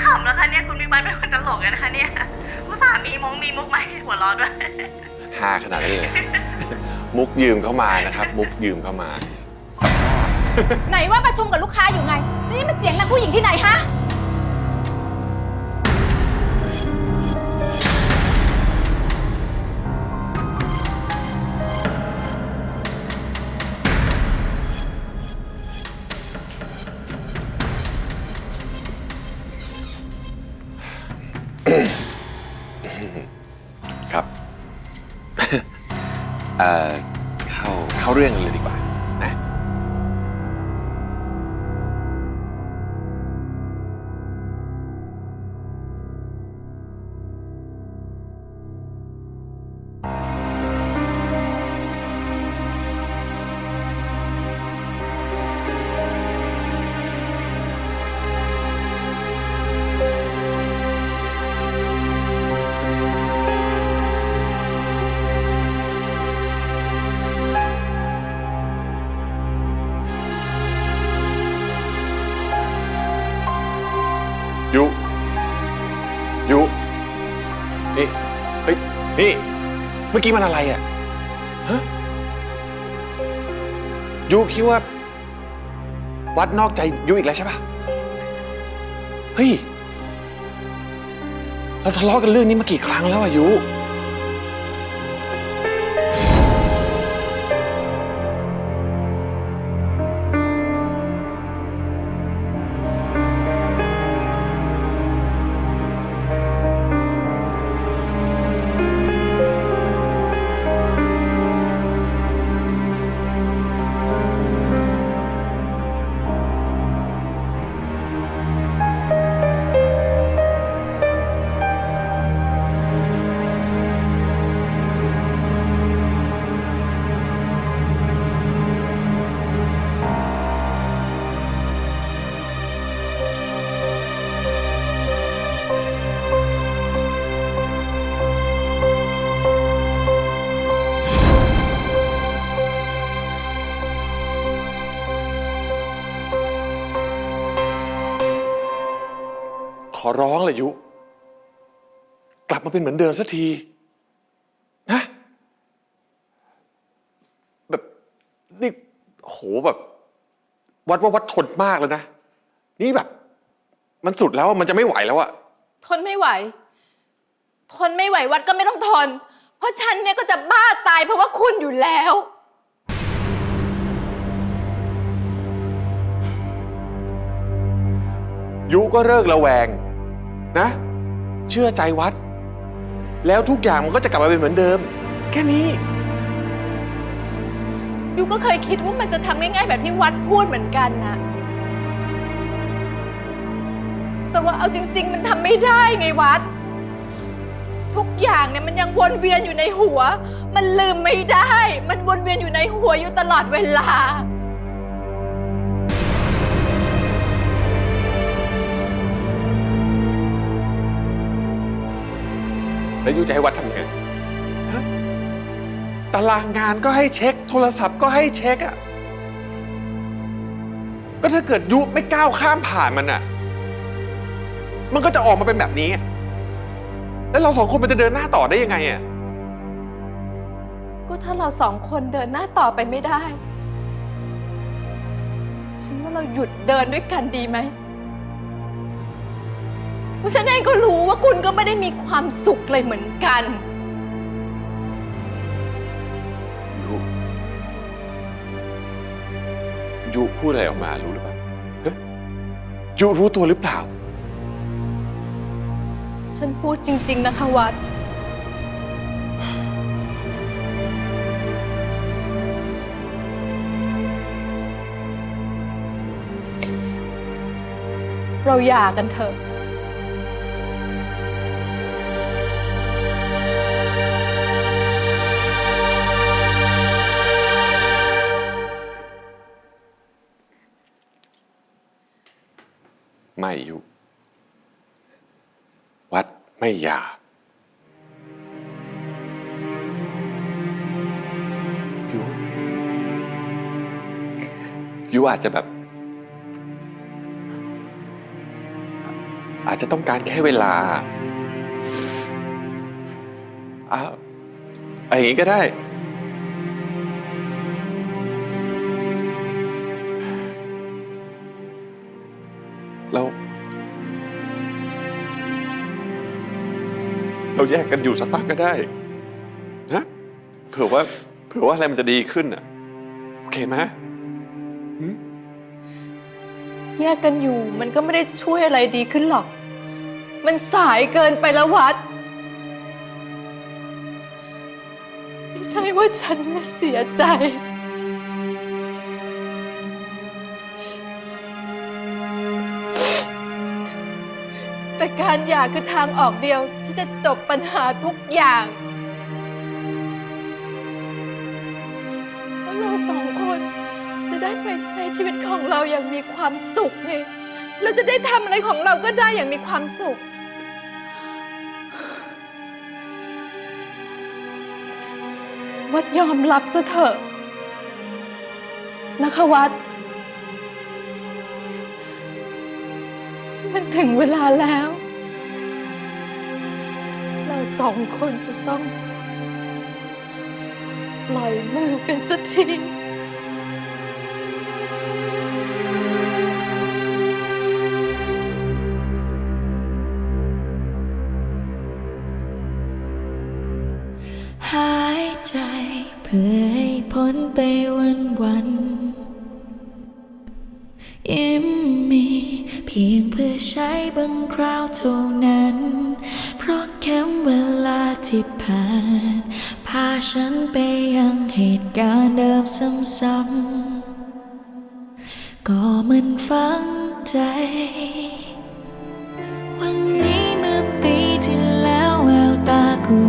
ขำแล้วคะเนี่ยคุณวิบัติเป็นคนตลกเลยนะคะเนี่ยอุตส่าห์มีมงมีมุกมาให้หัวเร้อนด้วยฮาขนาดนั้นเลย มุกยืมเข้ามานะครับ มุกยืมเข้ามา ไหนว่าประชุมกับลูกค้าอยู่ไงแล้วนี่มันเสียงนักผู้หญิงที่ไหนฮะ ครับ เอ่อเข้าเข้าเรื่องเลยดีกว่า่มันอะไรอะฮะยูคิดว่า วัดนอกใจยูอีกแล้วใช่ปะเฮ้ย เราทะเลาะกันเรื่องนี้มากี่ครั้งแล้วอะยู อร้องเลยยุ กลับมาเป็นเหมือนเดิมสักทีนะแบบนี่โหแบบ วัดว่าวัดทนมากแล้วนะ นี่แบบ มันสุดแล้วอะมันจะไม่ไหวแล้วอะทนไม่ไหว ทนไม่ไหววัดก็ไม่ต้องทน เพราะฉันเนี่ยก็จะบ้าตายเพราะว่าคุณอยู่แล้ว ยุก็เลิกระแวง นะ เชื่อใจวัด แล้วทุกอย่างมันก็จะกลับมาเป็นเหมือนเดิม แค่นี้ยูก็เคยคิดว่ามันจะทำง่ายๆแบบที่วัดพูดเหมือนกันนะ แต่ว่าเอาจริง ๆ มันทำไม่ได้ไงวัด ทุกอย่างเนี่ยมันยังวนเวียนอยู่ในหัว มันลืมไม่ได้ มันวนเวียนอยู่ในหัวอยู่ตลอดเวลา แล้วยูจะให้วัดทำไงฮะตารางงานก็ให้เช็ค โทรศัพท์ก็ให้เช็คอะก็ถ้าเกิดยุไม่ก้าวข้ามผ่านมันอะมันก็จะออกมาเป็นแบบนี้ แล้วเราสองคนมันจะเดินหน้าต่อได้ยังไงอะก็ถ้าเราสองคนเดินหน้าต่อไปไม่ได้ ฉันว่าเราหยุดเดินด้วยกันดีไหม เพราะฉันเองก็รู้ว่าคุณก็ไม่ได้มีความสุขเลยเหมือนกัน ยุยุพูดอะไรออกมารู้หรือเปล่าฮะยุรู้ตัวหรือเปล่า ฉันพูดจริง ๆ นะคะวัด เราหย่ากันเถอะ ไม่ยุ วัดไม่หย่ายุยุอาจจะแบบ อาจจะต้องการแค่เวลาอ้าวเอาอย่างนี้ก็ได้ แยกกันอยู่สักพักก็ได้นะเผื่อว่าเผื่อว่าอะไรมันจะดีขึ้นอะโอเคไหมแยกกันอยู่มันก็ไม่ได้ช่วยอะไรดีขึ้นหรอก มันสายเกินไปแล้ววัด ไม่ใช่ว่าฉันไม่เสียใจ แต่การหย่าคือทางออกเดียว จะจบปัญหาทุกอย่างแล้วเราสองคนจะได้ไปใช้ชีวิตของเราอย่างมีความสุขไง เราจะได้ทำอะไรของเราก็ได้อย่างมีความสุข วัดยอมรับซะเถอะนะคะวัด มันถึงเวลาแล้ว สองคนจะต้องปล่อยมือกันสักที ข็มเวลาที่ผ่านพาฉันไปยังเหตุการณ์เดิมซ้ำๆก็มันฝังใจ วันนี้เมื่อปีที่แล้วแววตาคู่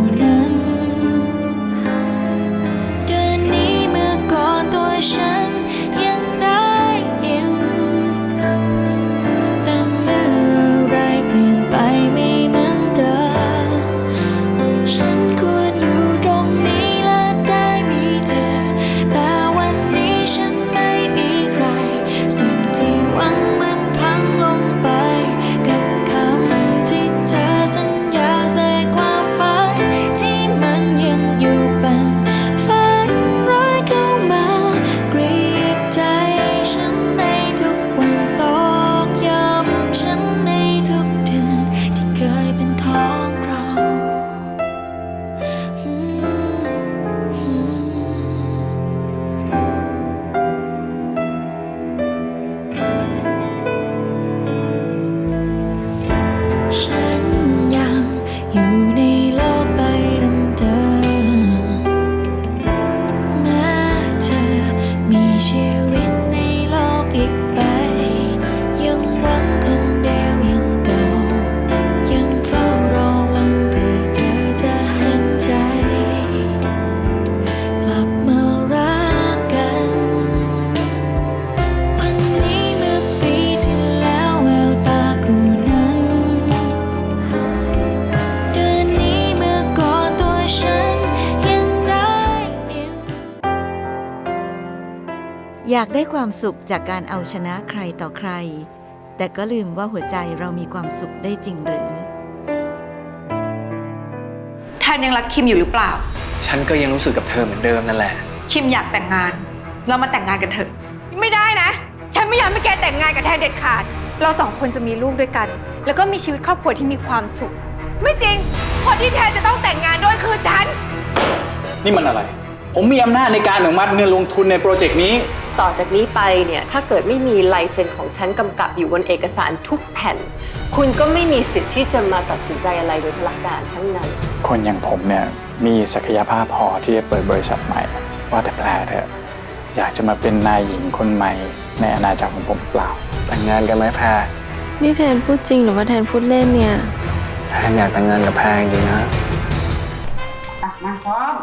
อยากได้ความสุขจากการเอาชนะใครต่อใคร แต่ก็ลืมว่าหัวใจเรามีความสุขได้จริงหรือ แทนยังรักคิมอยู่หรือเปล่า ฉันก็ยังรู้สึกกับเธอเหมือนเดิมนั่นแหละ คิมอยากแต่งงาน เรามาแต่งงานกันเถอะ ไม่ได้นะ ฉันไม่อยากให้แกแต่งงานกับแทนเด็ดขาด เราสองคนจะมีลูกด้วยกัน แล้วก็มีชีวิตครอบครัวที่มีความสุข ไม่จริง คนที่แทนจะต้องแต่งงานด้วยคือฉัน นี่มันอะไร ผมมีอำนาจในการอนุมัติเงินลงทุนในโปรเจกต์นี้ ต่อจากนี้ไปเนี่ยถ้าเกิดไม่มีลายเซ็นของฉันกำกับอยู่บนเอกสารทุกแผ่น คุณก็ไม่มีสิทธิ์ที่จะมาตัดสินใจอะไรโดยพลการทั้งนั้น คนอย่างผมเนี่ยมีศักยภาพพอที่จะเปิดบริษัทใหม่ ว่าแต่แพรเถอะอยากจะมาเป็นนายหญิงคนใหม่ ในอาณาจักรของผมเปล่า แต่งงานกันไหมแพรนี่แทนพูดจริงหรือว่าแทนพูดเล่นเนี่ย แทนอยากแต่งงานกับแพรจริงๆนะอะมาพร้อม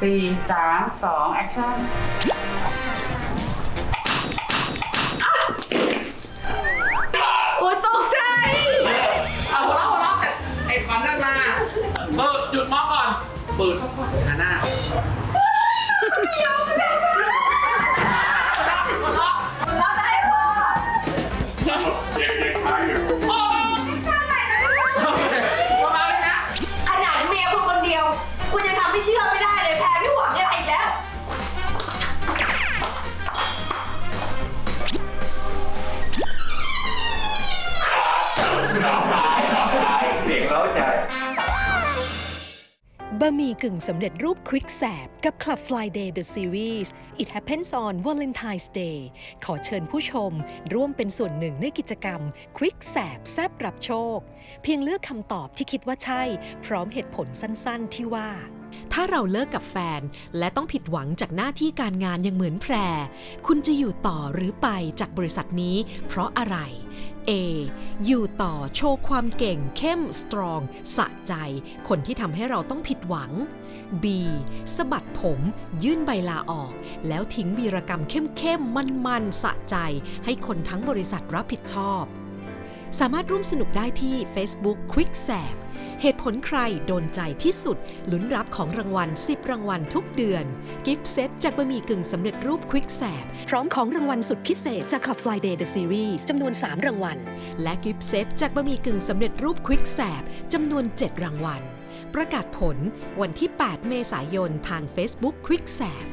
สี่สามสองแอคชั่น เปิดหาหน้าะหมี่กึ่งสำเร็จรูปควิกแสบกับ Club Friday The Series It Happens on Valentine's Day ขอเชิญผู้ชมร่วมเป็นส่วนหนึ่งในกิจกรรมควิกแสบแซบรับโชค เพียงเลือกคำตอบที่คิดว่าใช่ พร้อมเหตุผลสั้นๆที่ว่า ถ้าเราเลิกกับแฟน และต้องผิดหวังจากหน้าที่การงานยังเหมือนแพร คุณจะอยู่ต่อหรือไปจากบริษัทนี้ เพราะอะไร A อยู่ต่อโชว์ความเก่งเข้มสตรองสะใจ คนที่ทำให้เราต้องผิดหวัง B สะบัดผมยื่นใบลาออก แล้วทิ้งวีรกรรมเข้มๆมันๆสะใจ ให้คนทั้งบริษัทรับผิดชอบ สามารถร่วมสนุกได้ที่ Facebook Quick แสบ เหตุผลใครโดนใจที่สุด ลุ้นรับของรางวัล 10 รางวัลทุกเดือน กิฟต์เซตจากบะหมี่กึ่งสำเร็จรูป Quick แสบ พร้อมของรางวัลสุดพิเศษจาก Club Friday The Series จำนวน 3 รางวัล และกิฟต์เซตจากบะหมี่กึ่งสำเร็จรูป Quick แสบจำนวน 7 รางวัล ประกาศผลวันที่ 8 เมษายนทาง Facebook Quick แสบ